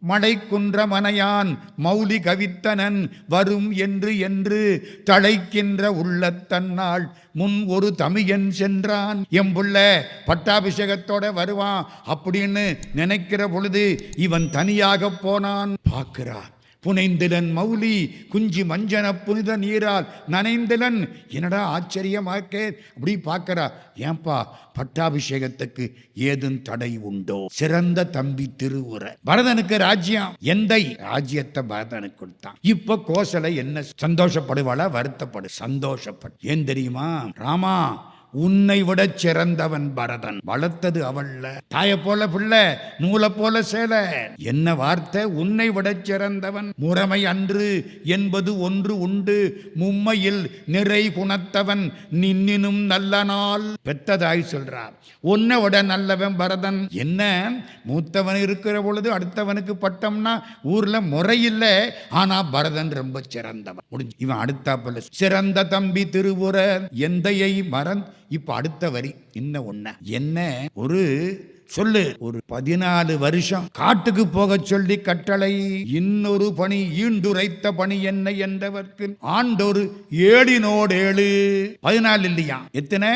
மடை குன்றமனையான் மௌலி கவித்தனன் வரும் என்று என்று தழைக்கின்ற உள்ளத்தன்னாள் முன் ஒரு தமியன் சென்றான். எம்புள்ள பட்டாபிஷேகத்தோட வருவான் அப்படின்னு நினைக்கிற பொழுது இவன் தனியாக போனான். பார்க்கிறான். புனைந்திலன் மௌலி குஞ்சி மஞ்சன புனித நீரால் நனைந்திலன். என்னடா ஆச்சரியமாக்க? அப்படி பார்க்கறா ஏன்பா பட்டாபிஷேகத்துக்கு ஏதும் தடை உண்டோ? சிறந்த தம்பி திருவுர பரதனுக்கு ராஜ்யம். எந்தை ராஜ்யத்தை பரதனுக்கு கொடுத்தான்? இப்ப கோசலை என்ன சந்தோஷப்படுவாளா? வருத்தப்படு சந்தோஷப்படு. ஏன் தெரியுமா? ராமா உன்னை விட சிறந்தவன் பரதன். வளர்த்தது அவள்ல. தாய போல பிள்ளை நூலை போல சேலை. என்ன வார்த்தை? உன்னை விட சிறந்தவன். முறைமை அன்று என்பது ஒன்று உண்டு. மும்மையில் நிறை குணத்தவன் நின்னினும் நல்ல நாள் பெத்ததாய் சொல்றார் உன்னை விட நல்லவன் பரதன். என்ன? மூத்தவன் இருக்கிற பொழுது அடுத்தவனுக்கு பட்டம்னா ஊர்ல முறையில்லை ஆனா பரதன் ரொம்ப சிறந்தவன். முடிஞ்சு. இவன் அடுத்தாப்புல. சிறந்த தம்பி திருவுர எந்தையை மறந்து இப்ப அடுத்த வரி இன்ன ஒண்ண என்ன? ஒரு சொல்லு. ஒரு பதினாலு வருஷம் காட்டுக்கு போக சொல்லி கட்டளை. இன்னொரு பணி ஈண்டுரைத்த பணி என்ன என்றவர்க்கு ஆண்டொரு ஏழினோடேழு. பதினாலு இல்லையா? எத்தனை?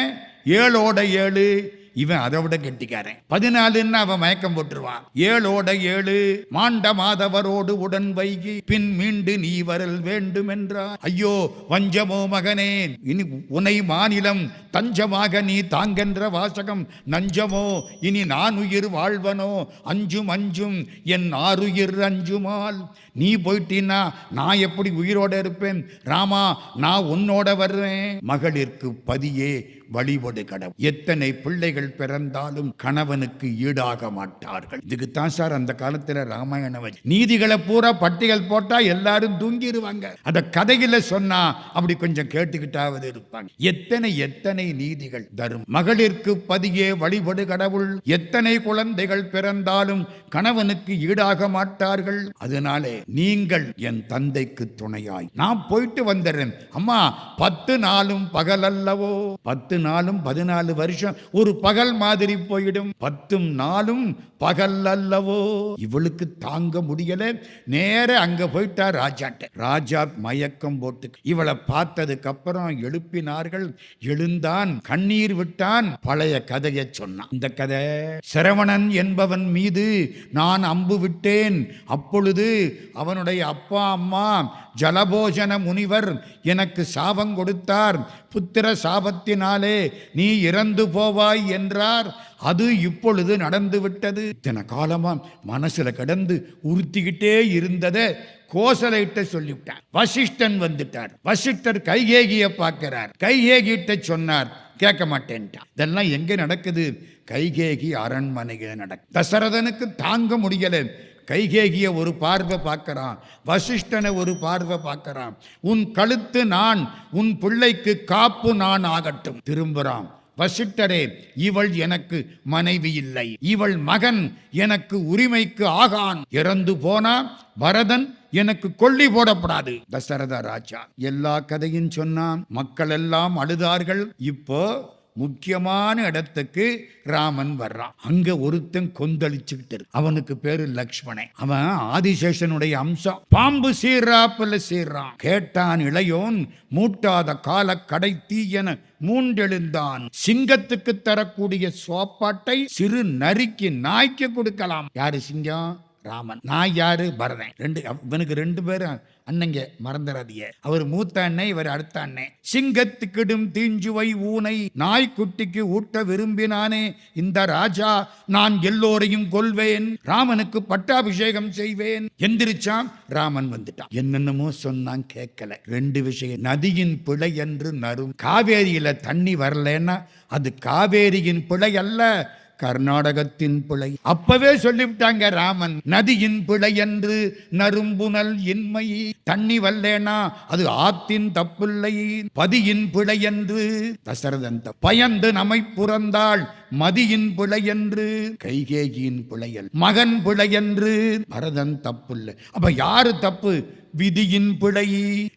ஏழோட ஏழு. இவன் அதை விட கெட்டிக்காரன். பதினாலுன்னு அவன் மயக்கம் போட்டுருவான். ஏழோட ஏழு மாண்ட மாதவரோடு உடன் வைகி பின் மீண்டு நீ வரல் வேண்டும் என்றார் ஐயோ வஞ்சமோ மகனே இனி உனை மாநிலம் தஞ்சமாக நீ தாங்கென்ற வாசகம் நஞ்சமோ இனி நான் உயிர் வாழ்வனோ அஞ்சும் அஞ்சும் என் ஆறுயிர் அஞ்சுமால். நீ போயிட்டீன்னா நான் எப்படி உயிரோட இருப்பேன்? ராமா நான் உன்னோட வருவேன். மகளிற்கு பதியே வழிபடு கடவுள். எத்தனை பிள்ளைகள் பிறந்தாலும் கணவனுக்கு ஈடாக மாட்டார்கள். இதுக்குத்தான் சார் அந்த காலத்துல ராமாயணம் நீதிகளை பூரா பட்டியல் போட்டா எல்லாரும் தூங்கிடுவாங்க அந்த கதையில சொன்னா அப்படி கொஞ்சம் கேட்டுக்கிட்டாவது இருப்பாங்க. எத்தனை எத்தனை நீதிகள் தரும்? மகளிற்கு பதியே வழிபடு கடவுள். எத்தனை குழந்தைகள் பிறந்தாலும் கணவனுக்கு ஈடாக மாட்டார்கள். அதனாலே நீங்கள் என் தந்தைக்கு துணையாய். நான் போயிட்டு வந்துடுறேன். அம்மா பத்து நாளும் பகல் அல்லவோ? பத்து நாளும் பதினாலு வருஷம் ஒரு பகல் மாதிரி போயிடும். பத்தும் நாளும் பகல் அல்லவோ? இவளுக்கு தாங்க முடியல. நேர அங்க போயிட்டா ராஜாட்ட. ராஜா மயக்கம் போட்டு இவளை பார்த்ததுக்கு அப்புறம் எழுப்பினார்கள். எழுந்தான் கண்ணீர் விட்டான். பழைய கதையை சொன்னான். இந்த கதை சிரவணன் என்பவன் மீது நான் அம்பு விட்டேன். அப்பொழுது அவனுடைய அப்பா அம்மா ஜலபோஜன முனிவர் எனக்கு சாபம் கொடுத்தார். புத்திர சாபத்தினாலே நீ இறந்து போவாய் என்றார். அது இப்பொழுது நடந்து விட்டது இத்தனை காலமாக மனசில் கிடந்து உறுத்திக்கிட்டே இருந்ததை கோசலைட்ட சொல்லிவிட்டார் வசிஷ்டன் வந்துட்டார். வசிஷ்டர் கைகேகிய பார்க்கிறார். கைகேகிட்ட சொன்னார் கேட்க மாட்டேன்ட்டான். இதெல்லாம் எங்கே நடக்குது? கைகேகி அரண்மனையில நடக்கு. தசரதனுக்கு தாங்க முடியலை. கைகேகிய ஒரு பார்வை பார்க்கறான். வசிஷ்டனை ஒரு பார்வை பார்க்கறான். உன் கழுத்து நான் உன் பிள்ளைக்கு காப்பு நான் ஆகட்டும் திரும்புறான் வசிட்டரே இவள் எனக்கு மனைவி இல்லை. இவள் மகன் எனக்கு உரிமைக்கு ஆகான். இறந்து போனா பரதன் எனக்கு கொல்லி போடப்படாது. தசரத ராஜா எல்லா கதையும் சொன்னான். மக்கள் எல்லாம் அழுதார்கள். இப்போ முக்கியமான இடத்துக்கு ராமன் வர்றான். அங்க ஒருத்தன் கொந்தளிச்சுக்கிட்டு இருக்கு. அவனுக்கு பேரு லக்ஷ்மணன். அவன் ஆதிசேஷனுடைய அம்சம். பாம்பு சீர்றாப்புல சீர்றான். கேட்டான் இளையோன் மூட்டாத கால கடை தீயன மூண்டெழுந்தான். சிங்கத்துக்கு தரக்கூடிய சோப்பாட்டை சிறு நரிக்கு நாய்க்கு கொடுக்கலாம். யாரு சிங்கம்? ராமன். நான் யாரு? பரதன். ரெண்டு இவனுக்கு ரெண்டு பேரும் அண்ணங்க. மறந்துடாதீங்க அவர் மூத்த அண்ணன் இவர் அடுத்த அண்ணன். சிங்கத்துக்கிடும் தீஞ்சுவை ஊனை நாய்க்குட்டிக்கு ஊட்ட விரும்பினானே. இந்த ராஜா நான் எல்லோரையும் கொல்வேன். ராமனுக்கு பட்டாபிஷேகம் செய்வேன். எந்திரிச்சான் ராமன் வந்துட்டான். என்னென்னமோ சொன்னான் கேட்கல. ரெண்டு விஷயம். நதியின் பிழை என்று நரும். காவேரியில தண்ணி வரலன்னா அது காவேரியின் பிழை அல்ல. கர்நாடகத்தின் பிழை. அப்பவே சொல்லிவிட்டாங்க ராமன் நதியின் பிழை என்று நரும்புணல் இன்மை. தண்ணி வல்லேனா அது ஆத்தின் தப்பில்லை. பதியின் பிழை என்று தசரதன் பயந்து நம்மை புறந்தாள் மதியின் பிழை என்று கைகேகியின் பிழையல். மகன் பிழை என்று பரதன் தப்புல்ல. அப்ப யாரு தப்பு? விதியின் பிழை.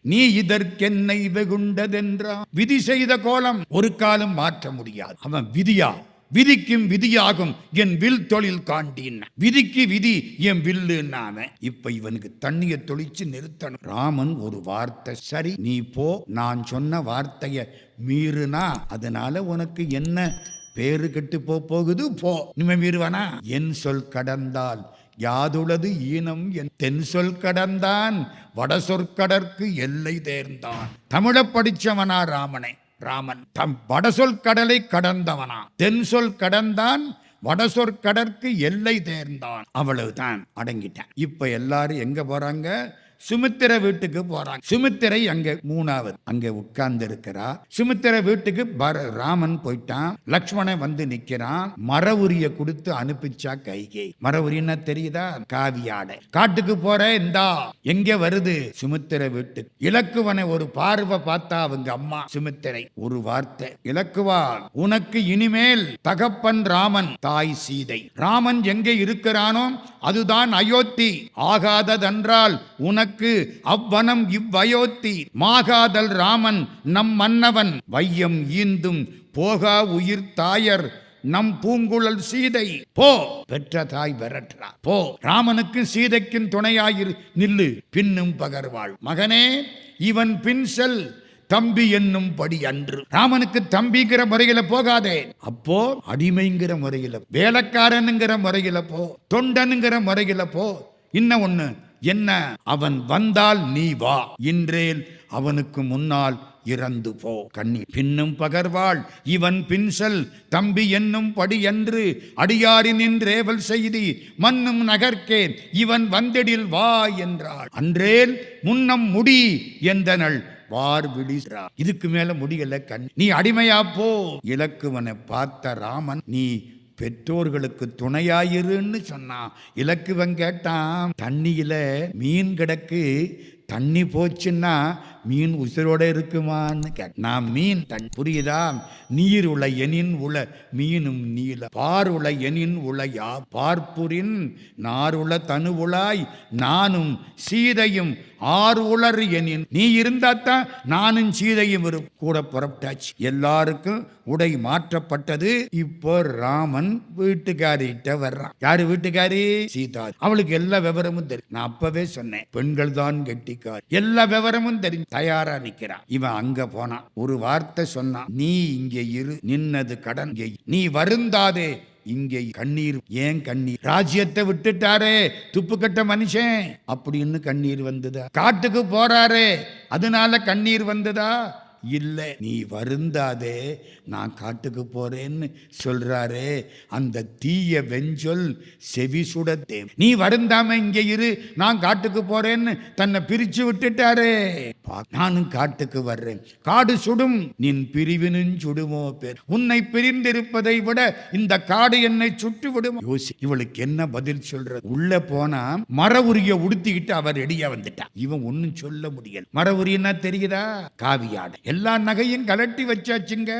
நீ இதற்கென்னை வெகுண்டதென்றா விதி செய்த கோலம் ஒரு காலம் மாற்ற முடியாது. அவன் விதியா? விதிக்கும் விதியாகும். என் வில் தொழில் காண்டீன். விதிக்கு விதி என் வில்லுன்னாம இப்ப இவனுக்கு தண்ணிய தொழிச்சு நிறுத்தணும். ராமன் ஒரு வார்த்தை சரி நீ போ. நான் சொன்ன வார்த்தைய மீறுனா அதனால உனக்கு என்ன பேரு கெட்டு போ போகுது போ. இனிமே மீறுவானா? என் சொல் கடந்தால் யாதுளது ஈனம்? என் தென் சொல் கடந்தான் வட சொற்கடற்கு எல்லை தேர்ந்தான். தமிழ படிச்சவனா ராமனை. ராமன். தம் வடசொல் கடலை கடந்தவனா. தென் சொல் கடந்தான் வடசொற் கடற்கு எல்லை தேர்ந்தான். அவ்வளவுதான். அடங்கிட்டேன். இப்ப எல்லாரும் எங்க போறாங்க? சுமித்திர வீட்டுக்கு போறாங்க. சுமித்திரை அங்க மூணாவது. அங்க உட்கார்ந்து இருக்கிறா சுமித்திர வீட்டுக்கு பர ராமன் போயிட்டான். லக்ஷ்மணன் வந்து நிக்கிறான். மர உரிய கொடுத்து அனுப்பிச்சா கைகை. மர உரியன்னா தெரியுதா காவியாடை காட்டுக்கு போற இந்தா. எங்க வருது? சுமித்திர வீட்டுக்கு. இலக்குவனை ஒரு பார்வை பார்த்தா அவங்க அம்மா சுமித்திரை. ஒரு வார்த்தை. இலக்குவா உனக்கு இனிமேல் தகப்பன் ராமன் தாய் சீதை. ராமன் எங்கே இருக்கிறானோ அதுதான் அயோத்தி. ஆகாததென்றால் உனக்கு அவ்வனம் இவ்வயோத்தி. மாகாதல் ராமன் நம் மன்னவன். வையம் ஈந்தும் போகா உயிர் தாயர் நம் பூங்குழல் சீதை. போ பெற்ற தாய் விரட்டுறா போ ராமனுக்கு சீதைக்கும் துணையாயிரு நில்லு பின்னும் பகர்வாள். மகனே இவன் பின் செல் தம்பி என்னும் படி அன்று. ராமனுக்கு தம்பிங்கிற முறையில போகாதே. அப்போ அடிமைங்கிற முறையில வேலைக்காரனுங்கிற முறையில போ. தொண்டனுங்கிற முறையில போ. இன்ன ஒண்ணு என்ன? அவன் வந்தால் நீ வா. இன்றேல் அவனுக்கு முன்னால் இறந்து போ. கண்ணி பின்னும் பகர்வாள் இவன் பின்சல் தம்பி என்னும் படி என்று அடியாரினின் நின்றேவல் செய்தி மன்னும் நகர்க்கேன். இவன் வந்திடில் வா என்றாள். அன்றேல் முன்னம் முடி என்றனள் வார் விழிறா இதுக்கு மேல முடியல கண் நீ அடிமையா போ. இலக்குவனை பார்த்த ராமன் நீ பெற்றோர்களுக்கு துணையாயிருன்னு சொன்னான் இலக்குவன் கேட்டான். தண்ணியில் மீன் கிடக்கு தண்ணி போச்சுன்னா மீன் உசிரோட இருக்குமான்னு கேட்ட நான் மீன் தன் புரியுதா? நீர் உள எனின் உள மீனும் நீல. பார் உள எனின் உளையா பார்ப்புரின் உள தனு உளாய் நானும் சீதையும் ஆறு உளர் எனின் நீ இருந்தாத்தான் நானும் சீதையும் வரும் கூட புறப்பட்டாச்சு. எல்லாருக்கும் உடை மாற்றப்பட்டது. இப்போ ராமன் வீட்டுக்காரிட்ட வர்றான். யாரு வீட்டுக்காரி? சீதா. அவளுக்கு எல்லா விவரமும் தெரியும். நான் அப்பவே சொன்னேன் பெண்கள் தான் கெட்டிக்கார். எல்லா விவரமும் தெரியும். தயாரா நிக்கிறான். இவன் அங்க போனான். ஒரு வார்த்தை சொன்னான் நீ இங்கே இரு. நின்னது கடன் நீ வருந்தாதே. இங்கே கண்ணீர் ஏன் கண்ணீர்? ராஜ்யத்தை விட்டுட்டாரே துப்பு கட்ட மனுஷன். அப்படின்னு கண்ணீர் வந்ததா? காட்டுக்கு போறாரே அதனால கண்ணீர் வந்ததா? இல்லை நீ வருந்தாதே நான் காட்டுக்கு போறேன்னு சொல்றாரே. அந்த தீய வெஞ்சொல் செவி சுடத்தே. நீ வருந்தாம இங்க இரு நான் காட்டுக்கு போறேன்னு தன்னை பிரிச்சு விட்டுட்டாரே. நானும் காட்டுக்கு வர்றேன். காடு சுடும் நின் பிரிவினும் சுடுமோ பேர். உன்னை பிரிந்திருப்பதை விட இந்த காடு என்னை சுட்டு விடுமோ? யோசி இவளுக்கு என்ன பதில் சொல்றது? உள்ள போனா மர உரிய உடுத்திக்கிட்டு அவர் ரெடியா வந்துட்டான். இவன் ஒன்னும் சொல்ல முடியல. மர உரியன்னா தெரியுதா? காவியாடை. எல்லா நகையும் கலட்டி வச்சாச்சுங்க.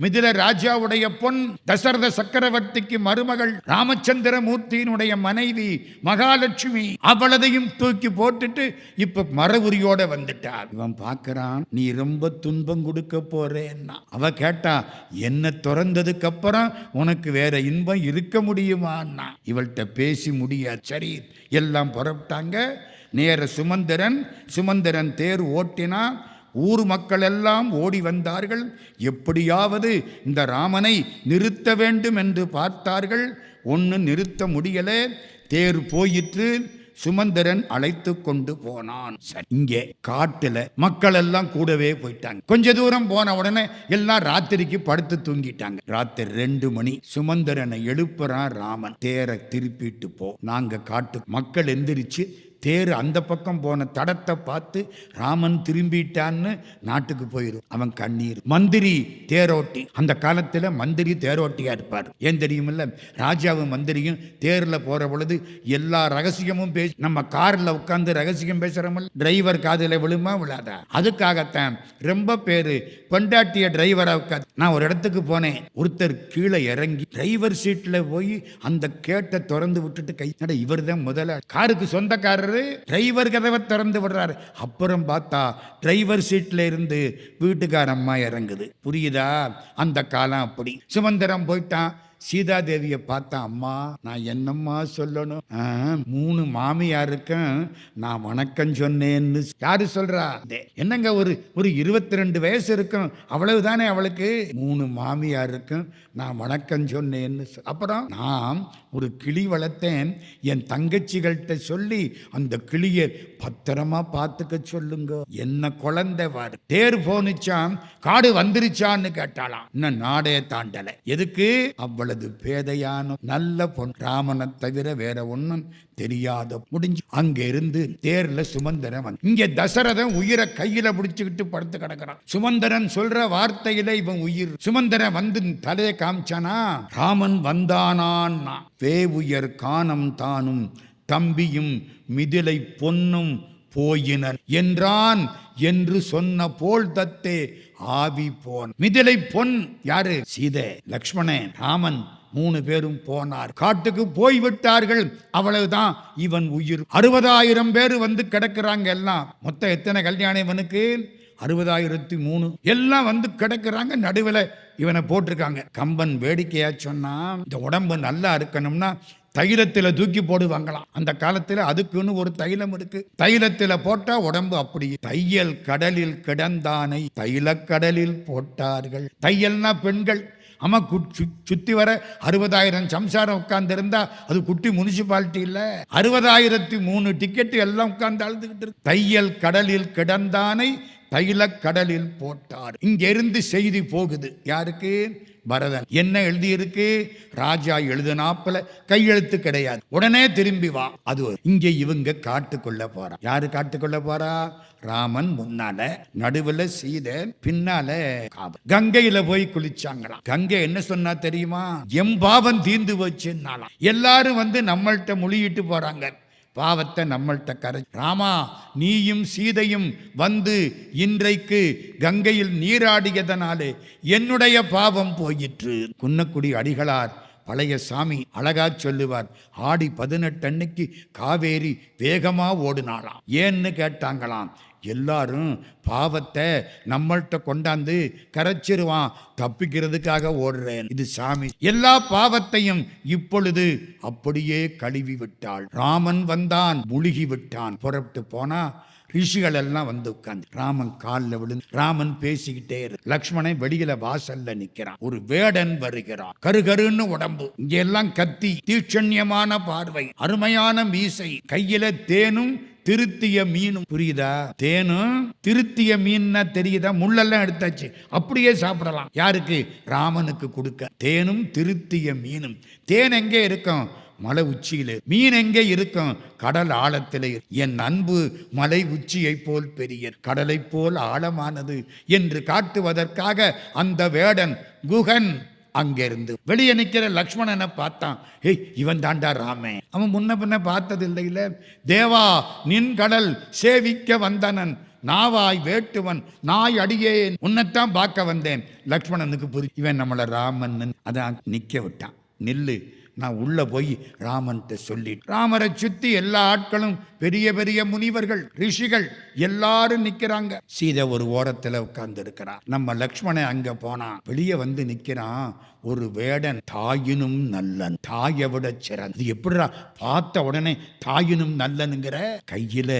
மிதில ராஜாவுடைய பொன் தசரத சக்கரவர்த்திக்கு மருமகள் ராமச்சந்திர மூர்த்தியினுடைய மனைவி மகாலட்சுமி அவளதையும் தூக்கி போட்டுட்டு இப்ப மர வந்துட்டார் இவன் பார்க்கறான் நீ ரொம்ப துன்பம் கொடுக்க போறேன்னா. அவ கேட்டா என்ன திறந்ததுக்கு அப்புறம் உனக்கு வேற இன்பம் இருக்க முடியுமான்னா? இவள்கிட்ட பேசி முடியாது. சரி எல்லாம் புறப்பட்டாங்க. நேர சுமந்திரன் சுமந்திரன் தேர் ஓட்டினான் ஊர் மக்கள் எல்லாம் ஓடி வந்தார்கள். எப்படியாவது இந்த ராமனை நிறுத்த வேண்டும் என்று பார்த்தார்கள். ஒன்று நிறுத்த முடியல. தேர் போயிற்று. சுமந்திரன் அழைத்து கொண்டு போனான். இங்கே காட்டுல மக்கள் எல்லாம் கூடவே போயிட்டாங்க. கொஞ்ச தூரம் போன உடனே எல்லாம் ராத்திரிக்கு படுத்து தூங்கிட்டாங்க. ராத்திரி ரெண்டு மணி. சுமந்திரனை எழுப்புறான் ராமன். தேரை திருப்பிட்டு போ. நாங்க காட்டு மக்கள் எந்திரிச்சு தேர் அந்த பக்கம் போன தடத்தை பார்த்து ராமன் திரும்பிட்டான்னு நாட்டுக்கு போயிடும் அவன் கண்ணீர். மந்திரி தேரோட்டி. அந்த காலத்தில் மந்திரி தேரோட்டியா இருப்பார். ஏன் தெரியுமில்ல? ராஜாவும் மந்திரியும் தேரில் போற பொழுது எல்லா ரகசியமும் பேசி நம்ம காரில் உட்காந்து ரகசியம் பேசுறோம்ல டிரைவர் காதில் விழுமா விழாதா? அதுக்காகத்தான் ரொம்ப பேர் பெண்டாட்டிய டிரைவரா உட்காந்து நான் ஒரு இடத்துக்கு போனேன். ஒருத்தர் கீழே இறங்கி டிரைவர் சீட்டில் போய் அந்த கேட்டை திறந்து விட்டுட்டு கை இவர் தான் முதல்ல காருக்கு சொந்தக்காரர் டிரைவர் கதவை திறந்து விடுறாரு. அப்புறம் பார்த்தா டிரைவர் சீட்ல இருந்து வீட்டுக்கார அம்மா இறங்குது. புரியுதா? அந்த காலம் அப்படி. சுமந்திரம் போயிட்டான். சீதா தேவியை பார்த்தா அம்மா நான் என்னம்மா சொல்லணும்? ஆ, மூணு மாமியாருக்கும் நான் வணக்கம் சொன்னேன்னு யாரு சொல்றா? என்னங்க ஒரு ஒரு இருபத்தி ரெண்டு வயசு இருக்கும். அவ்வளவுதானே அவளுக்கு? மூணு மாமியாருக்கும் நான் வணக்கம் சொன்னேன்னு அப்புறம் நான் ஒரு கிளி வளர்த்தேன் என் தங்கச்சிகள்கிட்ட சொல்லி அந்த கிளியை பத்திரமா பார்த்துக்க சொல்லுங்க. என்ன குழந்தை வாரு தேர் போனுச்சாம் காடு வந்துருச்சான்னு கேட்டாளாம். இன்னும் நாடே தாண்டல. எதுக்கு? அவ்வளவு பேதையான நல்ல பொன். ராமனை தவிர வேற ஒன்றும் தெரியாத முடிஞ்சு அங்க இருந்து தேர்ல சுமந்தரன் இங்க தசரதன் உயிரை கையில பிடிச்சுக்கிட்டு படுத்து கிடக்குறான். சுமந்தரன் சொல்ற வார்த்தையில இவன் உயிர். சுமந்தரன் வந்து தலையை காமிச்சானா? ராமன் வந்தானான் வேவுயர் காணம் தானும் தம்பியும் மிதிலை பொன்னும் போயினர். என்றான் என்று சொன்ன போல் தத்தே ஆவி போன். மிதிலை பொன் யாரு? சீதை லக்ஷ்மணன் ராமன் மூணு பேரும் போனார். காட்டுக்கு போய் விட்டார்கள் அவ்வளவுதான் இவன் உயிர். அறுபதாயிரம் பேர் வந்து கிடக்குறாங்க எல்லாம். மொத்தம் எத்தனை கல்யாணம் இவனுக்கு? அறுபதாயிரத்தி மூணு. எல்லாம் வந்து கிடக்குறாங்க. நடுவில் இவனை போட்டிருக்காங்க. கம்பன் வேடிக்கையா சொன்னா இந்த உடம்பு நல்லா இருக்கணும்னா தைலத்தில் தூக்கி போடுவாங்களாம். அந்த காலத்தில் அதுக்குன்னு ஒரு தைலம் இருக்கு. தைலத்தில் போட்டா உடம்பு அப்படி. தையல் கடலில் கிடந்தானை தைலக்கடலில் போட்டார்கள். தையல்னா பெண்கள். ஆமா கு- சு- சுத்தி வர அறுபதாயிரம் சம்சாரம் உட்கார்ந்து இருந்தா அது குட்டி முனிசிபாலிட்டி இல்ல. அறுபதாயிரத்தி மூணு டிக்கெட் எல்லாம் உட்கார்ந்து அழுதுகிட்டு இருக்கு. தையல் கடலில் கிடந்தானை தைலக் கடலில் போட்டார். இங்கிருந்து செய்தி போகுது. யாருக்கு? பரதன். என்ன எழுதியிருக்கு? ராஜா எழுதுனாப்பல. கையெழுத்து கிடையாது. உடனே திரும்பி வா. அது இங்கே இங்க இவங்க காட்டுக்கொள்ள போறா. யாரு காட்டுக்கொள்ள போறா? ராமன் முன்னால நடுவுல சீதை பின்னால கங்கையில போய் குளிச்சாங்களாம். கங்கை என்ன சொன்னா தெரியுமா? எம்பாவன் தீந்து போச்சுன்னாலாம் எல்லாரும் வந்து நம்மள்ட்ட மொழியிட்டு போறாங்க. பாவத்தை நம்மள்ட்ட கரை ராமா நீயும் சீதையும் வந்து இன்றைக்கு கங்கையில் நீராடியதனாலே என்னுடைய பாவம் போயிற்று. குன்னக்குடி அடிகளார் பழைய சாமி அழகா சொல்லுவார் ஆடி பதினெட்டு அன்னைக்கு காவேரி வேகமாக ஓடுனாளாம். ஏன்னு கேட்டாங்களாம் எல்லாரும் பாவத்தை நம்மள்கிட்ட கொண்டாந்து கரைச்சிருவான். தப்பிக்கிறதுக்காக ஓடுறேன். இது சாமி. எல்லா பாவத்தையும் இப்பொழுது அப்படியே கழுவி விட்டாள் ராமன் வந்தான் முழுகி விட்டான் புறப்பட்டு போனா ரிஷிகள் எல்லாம் வந்து உட்கார்ந்து ராமன் காலில் விழுந்து ராமன் பேசிக்கிட்டே இருக்கு லக்ஷ்மணன் வெளியில வாசல்ல நிக்கிறான். ஒரு வேடன் வருகிறான். கருகருன்னு உடம்பு. இங்க எல்லாம் கத்தி தீட்சண்யமான பார்வை. அருமையான மீசை. கையில தேனும் திருத்திய மீனும் புரியுதா? தேனும் திருத்திய மீன்னா தெரியுதா? முள்ளெல்லாம் எடுத்தாச்சு. அப்படியே சாப்பிடலாம். யாருக்கு? ராமனுக்கு கொடுக்க. தேனும் திருத்திய மீனும். தேன் எங்கே இருக்கும்? மலை உச்சியில. மீன் எங்கே இருக்கும்? கடல் ஆழத்தில். என் அன்பு மலை உச்சியைப் போல் பெரிய கடலைப் போல் ஆழமானது என்று காட்டுவதற்காக அந்த வேடன் குகன் அங்கிருந்து. வெளியே நிற்கிற லக்ஷ்மணனை பார்த்தான். ஏய் இவன் தாண்டா ராமே. அவன் முன்ன பின்ன பார்த்தது இல்லையில தேவா நின் கடல் சேவிக்க வந்தனன். நாவாய் வேட்டுவன். நாய் அடியே உன்னைத்தான் பார்க்க வந்தேன். லக்ஷ்மணனுக்கு புரி இவன் நம்மளை ராமன் அதான் நிக்க விட்டான். நில்லு நான் உள்ளே போய் ராமன்ட்ட சொல்லி ராமரை சுற்றி எல்லா ஆட்களும் பெரிய பெரிய முனிவர்கள் ரிஷிகள் எல்லாரும் நிக்கிறாங்க. சீதை ஒரு ஓரத்தில் உட்கார்ந்து இருக்கிறான் நம்ம லக்ஷ்மணன் அங்கே போனான் வெளியே வந்து நிக்கிறான். ஒரு வேடன் தாயினும் நல்லன் தாயை விட சிறந்த. இது எப்படிடா பார்த்த உடனே தாயினும் நல்லனுங்கிற? கையில்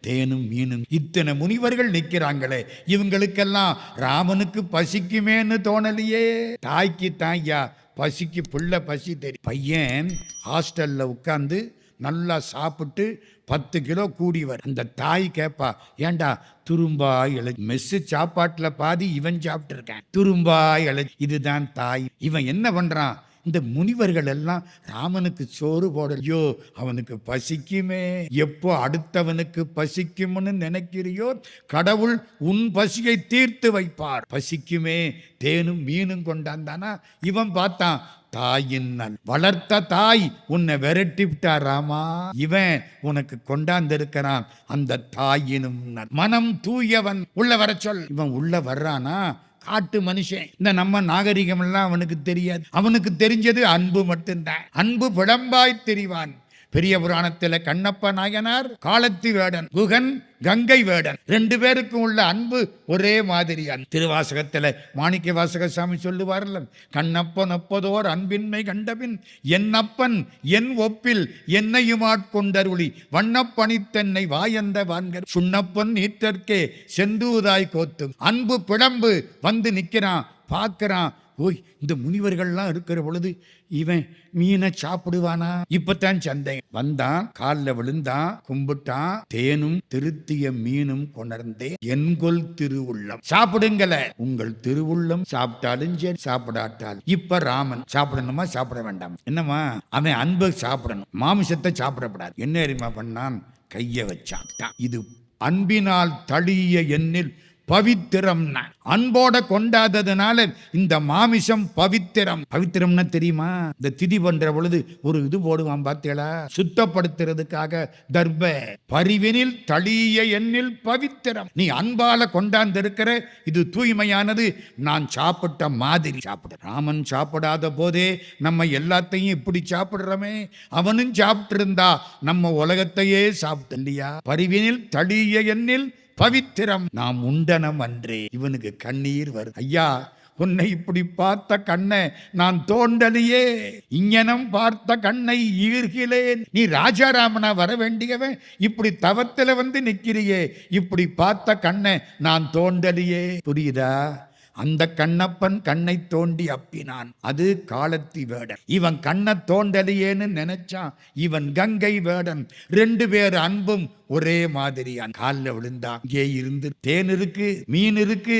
தேனும் மீனும். இத்தனை முனிவர்கள் நிக்கிறாங்களே இவங்களுக்கெல்லாம் ராமனுக்கு பசிக்குமேன்னு தோணலையே. தாய்க்கு தாய்யா பசிக்கு புள்ள பசி தெரியும் பையன் ஹாஸ்டலில் உட்காந்து நல்லா சாப்பிட்டு பத்து கிலோ கூடி வர அந்த தாய் கேட்பா ஏண்டா துரும்பா எழு மெஸ்ஸு சாப்பாட்டில் பாதி இவன் சாப்பிட்டுருக்கேன். துரும்பா எழு இதுதான் தாய். இவன் என்ன பண்ணுறான் இந்த முனிவர்கள் எல்லாம் ராமனுக்கு சோறு போடலையோ அவனுக்கு பசிக்குமே. எப்போ அடுத்தவனுக்கு பசிக்கும்னு நினைக்கிறியோ கடவுள் உன் பசியை தீர்த்து வைப்பார். பசிக்குமே தேனும் மீனும் கொண்டாந்தானா இவன் பார்த்தான் தாயின் வளர்த்த தாய் உன்னை விரட்டி விட்டாராமா இவன் உனக்கு கொண்டாந்து இருக்கிறான் அந்த தாயினும் நல். மனம் தூயவன் உள்ள வர சொல். இவன் உள்ள வர்றானா? காட்டு மனுஷன். இந்த நம்ம நாகரிகம் எல்லாம் அவனுக்கு தெரியாது. அவனுக்கு தெரிஞ்சது அன்பு மட்டும்தான். அன்பு பிழம்பாய் தெரிவான். பெரிய புராணத்தில் கண்ணப்ப நாயனார் காலத்தி வேடன் குகன் கங்கை வேடன் ரெண்டு பேருக்கும் உள்ள அன்பு ஒரே மாதிரியான். திருவாசகத்தில் மாணிக்க வாசக சாமி சொல்லுவார்ல கண்ணப்பன் ஒப்பதோர் அன்பின்மை கண்டபின் என் அப்பன் என் ஒப்பில் என்னையுமாட்கொண்டருளி வண்ணப்பணித்தன்னை வாயந்த வான்கர். சுண்ணப்பன் நீற்றற்கே செந்தூதாய் கோத்தும். அன்பு பிழம்பு வந்து நிற்கிறான் பார்க்கிறான் ஓய் இந்த முனிவர்கள்லாம் இருக்கிற பொழுது இவன் மீனை சாப்பிடுவானா? இப்பத்தான் சந்தை. வந்தான் காலில் விழுந்தான் கும்பிட்டான் தேனும் திருத்திய மீனும் கொணர்ந்தே என்கொல் திருவுள்ளம். சாப்பிடுங்கள. உங்கள் திருவுள்ளம் சாப்பிட்டாலும் சரி சாப்பிடாட்டாலும். இப்ப ராமன் சாப்பிடணுமா சாப்பிட வேண்டாம்? என்னம்மா? அவன் அன்பை சாப்பிடணும். மாமிசத்தை சாப்பிடப்படாது. என்ன அறிமா பண்ணான்? கையை வச்சான். இது அன்பினால் தழிய எண்ணில் பவித்திரம்னா அன்போட கொண்டாததுனால இந்த மாமிசம் பவித்திரம். பவித்திரம்னா தெரியுமா? இந்த திதி பண்ற பொழுது ஒரு இது போடுவான் பார்த்தீங்களா சுத்தப்படுத்துறதுக்காக தர்ப. பரிவினில் தளிய எண்ணில் பவித்திரம். நீ அன்பால கொண்டாந்திருக்கிற இது தூய்மையானது. நான் சாப்பிட்ட மாதிரி. சாப்பிட. ராமன் சாப்பிடாத போதே நம்ம எல்லாத்தையும் இப்படி சாப்பிடுறோமே. அவனும் சாப்பிட்டு இருந்தா நம்ம உலகத்தையே சாப்பிட்டு இல்லையா? பரிவினில் தளிய எண்ணில் பவித்திரம். நாம் உண்டனம் அன்றே. இவனுக்கு கண்ணீர் வருது ஐயா உன்னை இப்படி பார்த்த கண்ணை நான் தோண்டலையே. இங்கனம் பார்த்த கண்ணை ஈர்கிலேன் நீ ராஜாராமனா வர வேண்டியவன் இப்படி தவத்துல வந்து நிக்கிறியே இப்படி பார்த்த கண்ணை நான் தோண்டலையே. புரியுதா? அந்த கண்ணப்பன் கண்ணை தோண்டி அப்பினான். அது காலத்தி வேடன். இவன் கண்ணை தோண்டலையேன்னு நினைச்சான். இவன் கங்கை வேடன். ரெண்டு பேர் அன்பும் ஒரே மாதிரியான். காலில் விழுந்தான் இங்கே இருந்து தேன் இருக்கு மீன் இருக்கு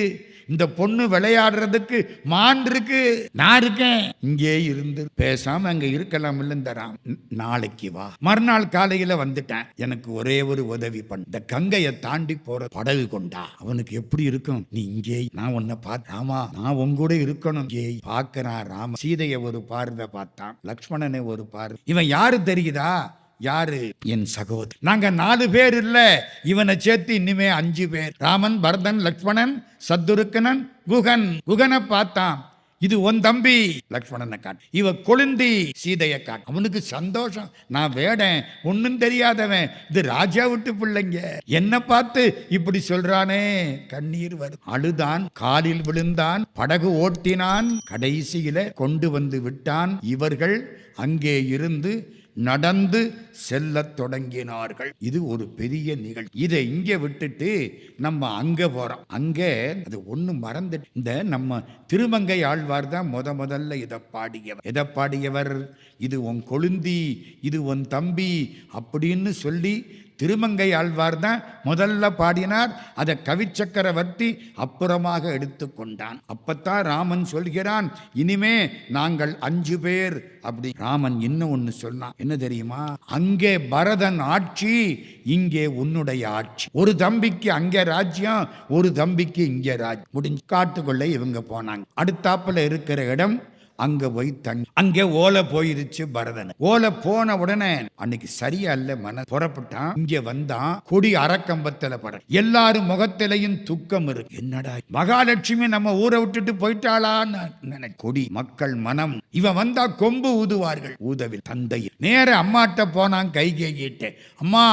இந்த பொண்ணு விளையாடுறதுக்கு மான் இருக்கு நான் இருக்கேன். இங்கே இருந்து பேசாம அங்க இருக்கலாம் இந்த ராம் நாளைக்கு வா. மறுநாள் காலையில வந்துட்டேன். எனக்கு ஒரே ஒரு உதவி பண்ண. இந்த கங்கையை தாண்டி போற படகு கொண்டா. அவனுக்கு எப்படி இருக்கும்? நீ இங்கே நான் உன்னை பார்த்து ஆமா நான் உங்கூட இருக்கணும். இங்கே பார்க்கறான் ராம. சீதையை ஒரு பார்வை பார்த்தான். லக்ஷ்மணனை ஒரு பார்வை. இவன் யாரு தெரியுதா? யாரு? என் சகோதரி. நாங்க நாலு பேர் இல்ல. இவனை சேர்த்து இனிமே அஞ்சு பேர். ராமன் பரதன் லக்ஷ்மணன் சத்துருக்கனன் குகன். குகனை பார்த்தான். இது உன் தம்பி. லக்ஷ்மணனை காட்டு. இவ கொழுந்தி சீதையை காட்டு. அவனுக்கு சந்தோஷம். நான் வேடேன். ஒன்னும் தெரியாதவன். இது ராஜா விட்டு பிள்ளைங்க. என்ன பார்த்து இப்படி சொல்றானே. கண்ணீர் வரும் அழுதான். காலில் விழுந்தான். படகு ஓட்டினான். கடைசியில கொண்டு வந்து விட்டான். இவர்கள் அங்கே இருந்து நடந்து செல்ல தொடங்கினார்கள். இது ஒரு பெரிய நிகழ்ச்சி இதை இங்கே விட்டுட்டு நம்ம அங்க போறோம். அங்கே அது ஒண்ணு மறந்து இந்த நம்ம திருமங்கை ஆழ்வார் தான் முத முதல்ல இதை பாடியவர். இதை பாடியவர்? இது உன் கொழுந்தி இது உன் தம்பி அப்படின்னு சொல்லி திருமங்கை ஆழ்வார் தான் முதல்ல பாடினார். அதை கவிச்சக்கரவர்த்தி அப்புறமாக எடுத்துக்கொண்டான் அப்பத்தான் ராமன் சொல்கிறான் இனிமே நாங்கள் அஞ்சு பேர் அப்படி. ராமன் இன்னும் ஒன்று சொன்னான் என்ன தெரியுமா? அங்கே பரதன் ஆட்சி இங்கே உன்னுடைய ஆட்சி. ஒரு தம்பிக்கு அங்கே ராஜ்யம் ஒரு தம்பிக்கு இங்கே ராஜ்யம். முடிஞ்சு காட்டுக்குள்ளே இவங்க போனாங்க. அடுத்தாப்புல இருக்கிற இடம் அங்க போய் தங்கி அங்கே ஓலை போயிருச்சு பரதன். ஓலை போன உடனே அன்னைக்கு சரியா இல்ல மன புறப்பட்டான். இங்க வந்தான். கொடி அறக்கம்பத்துல படம் எல்லாரும் முகத்திலையும் துக்கம் இருக்கு. என்னடா மகாலட்சுமி நம்ம ஊரை விட்டுட்டு போயிட்டாளான்னு கொடி மக்கள் மனம். இவன் வந்தா கொம்பு ஊதுவார்கள். ஊதவில் தந்தை நேர அம்மாட்ட போனான் கை கேட்டு அம்மா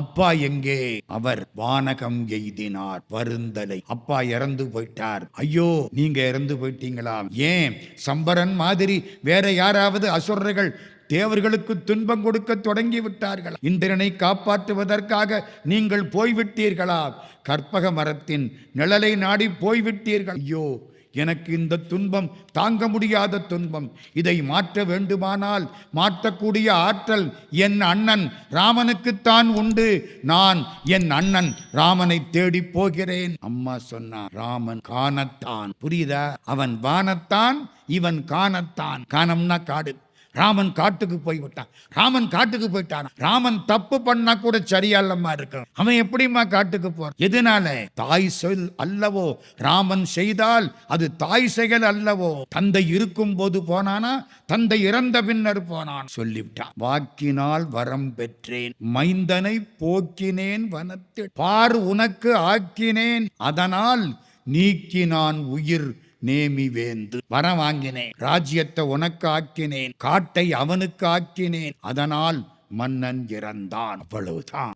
அப்பா எங்கே? அவர் வானகம் எய்தினார் வருந்தலை. அப்பா இறந்து போயிட்டார். ஐயோ நீங்க இறந்து போயிட்டீங்களா? ஏன்? சம்பரன் மாதிரி வேற யாராவது அசுரர்கள் தேவர்களுக்கு துன்பம் கொடுக்க தொடங்கி விட்டார்கள் இந்திரனை காப்பாற்றுவதற்காக நீங்கள் போய்விட்டீர்களா? கற்பக மரத்தின் நிழலை நாடி போய்விட்டீர்கள். ஐயோ எனக்கு இந்த துன்பம் தாங்க முடியாத துன்பம். இதை மாற்ற வேண்டுமானால் மாற்றக்கூடிய ஆற்றல் என் அண்ணன் ராமனுக்குத்தான் உண்டு. நான் என் அண்ணன் ராமனை தேடி போகிறேன். அம்மா சொன்னார் ராமன் காணத்தான். புரியுதா? அவன் வானத்தான் இவன் காணத்தான். காணம்னா காடு. ராமன் காட்டுக்கு போய்விட்டான். ராமன் காட்டுக்கு போயிட்டான்? ராமன் தப்பு பண்ணா கூட சரியால்லம்மா இருக்கும் அவன் எப்படிம்மா காட்டுக்கு போறான்? எதனால? தாய் சொல் அல்லவோ? ராமன் செய்தால் அது தாய் செயல் அல்லவோ? தந்தை இருக்கும் போது போனானா? தந்தை இறந்த பின்னர் போனான். சொல்லிவிட்டான். வாக்கினால் வரம் பெற்றேன். மைந்தனை போக்கினேன் வனத்தில். பார் உனக்கு ஆக்கினேன். அதனால் நீக்கினான் உயிர். நேமி வேந்து வரம் வாங்கினேன் ராஜ்யத்தை உனக்கு ஆக்கினேன் காட்டை அவனுக்கு ஆக்கினேன் அதனால் மன்னன் இறந்தான். அவ்வளவுதான்.